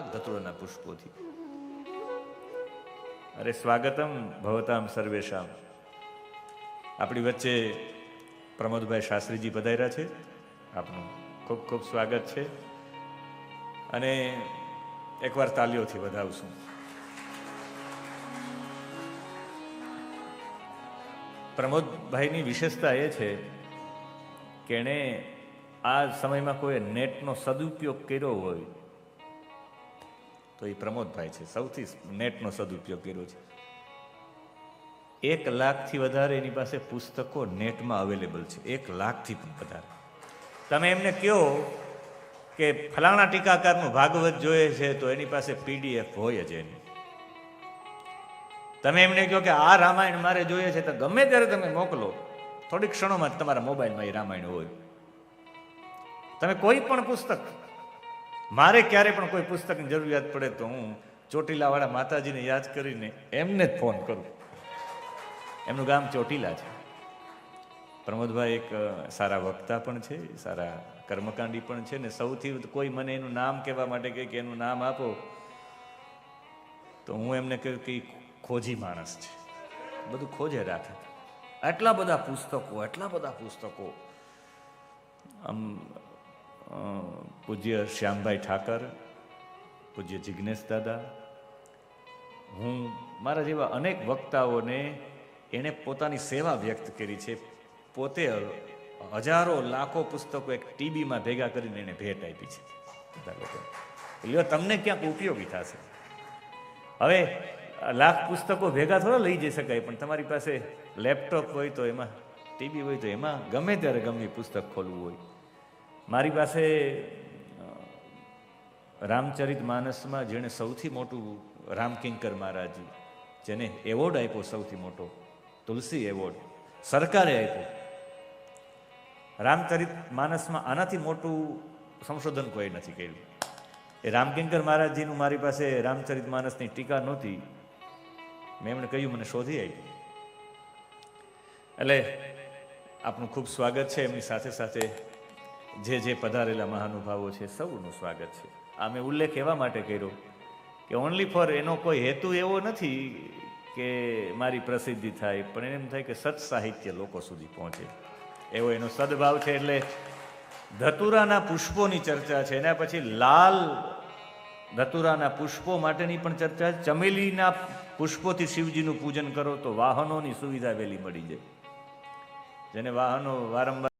ધતુરોના પુષ્પોથી. અરે સ્વાગતમ ભવતામ સર્વેશામ. આપણી વચ્ચે પ્રમોદભાઈ શાસ્ત્રીજી પધાર્યા છે. આપનું ખૂબ ખૂબ સ્વાગત છે. અને એકવાર તાલીઓથી વધાવશું. પ્રમોદભાઈની વિશેષતા એ છે કે એણે આ સમયમાં કોઈ નેટનો સદુપયોગ કર્યો હોય તો એ પ્રમોદભાઈ છે. સૌથી નેટનો સદુપયોગ કર્યો છે. એક લાખથી વધારે એની પાસે પુસ્તકો નેટમાં અવેલેબલ છે. એક લાખથી પણ વધારે. તમે એમને કહો કે ફલાણા ટીકાકારનું ભાગવત જોઈએ છે તો એની પાસે પીડીએફ હોય જ એની. તમે એમને કહો કે આ રામાયણ મારે જોઈએ છે તો ગમે ત્યારે તમે મોકલો. થોડીક ક્ષણોમાં તમારા મોબાઈલમાં એ રામાયણ હોય. તમે કોઈ પણ પુસ્તક મારે ક્યારે પણ કોઈ પુસ્તકની જરૂરિયાત પડે તો હું ચોટીલાવાળા માતાજીને યાદ કરીને એમને જ ફોન કરું. એમનું ગામ ચોટીલા છે. પ્રમોદભાઈ એક સારા વક્તા પણ છે, સારા કર્મકાંડી પણ છે ને સૌથી કોઈ મને એનું નામ કહેવા માટે કહે કે એનું નામ આપો, તો હું એમને કહ્યું કે ખોજી માણસ છે. બધું ખોજે રાખે. આટલા બધા પુસ્તકો, આટલા બધા પુસ્તકો. આમ પૂજ્ય શ્યામભાઈ ઠાકર, પૂજ્ય જિજ્ઞેશ દાદા. હું મારા જેવા અનેક વક્તાઓને એણે પોતાની સેવા વ્યક્ત કરી છે. પોતે હજારો, લાખો પુસ્તકો એક ટીબીમાં ભેગા કરીને એને ભેટ આપી છે. બધા લોકો. એટલે તમને ક્યાંક ઉપયોગી થશે. હવે લાખ પુસ્તકો ભેગા થોડા લઈ જઈ શકાય, પણ તમારી પાસે લેપટોપ હોય તો એમાં, ટીબી હોય તો એમાં ગમે ત્યારે ગમે પુસ્તક ખોલવું હોય. મારી પાસે રામચરિત માનસમાં જેણે સૌથી મોટું રામકિંકર મહારાજ જેને એવોર્ડ આપ્યો સૌથી મોટો, તુલસી એવોર્ડ, સરકારે આપ્યો. રામચરિત માનસમાં આનાથી મોટું સંશોધન કોઈ નથી કર્યું. એ રામકિંકર મહારાજજીનું મારી પાસે રામચરિત માનસની ટીકા નહોતી. મેં એમણે કહ્યું, મને શોધી આપી એટલે આપનું ખૂબ સ્વાગત છે એમની સાથે સાથે. જે જે પધારેલા મહાનુભાવો છે, સૌનું સ્વાગત છે આ મેં ઉલ્લેખ એવા માટે કર્યો કે ઓનલી ફોર એનો કોઈ હેતુ એવો નથી કે મારી પ્રસિદ્ધિ થાય, પણ એમ થાય કે સત સાહિત્ય લોકો સુધી પહોંચે એવો એનો સદભાવ છે, એટલે ધતુરાના પુષ્પોની ચર્ચા છે, એના પછી લાલ ધતુરાના પુષ્પો માટેની પણ ચર્ચા છે. ચમેલીના પુષ્પોથી શિવજીનું પૂજન કરો તો વાહનોની સુવિધા વહેલી મળી જાય જેને વાહનો વારંવાર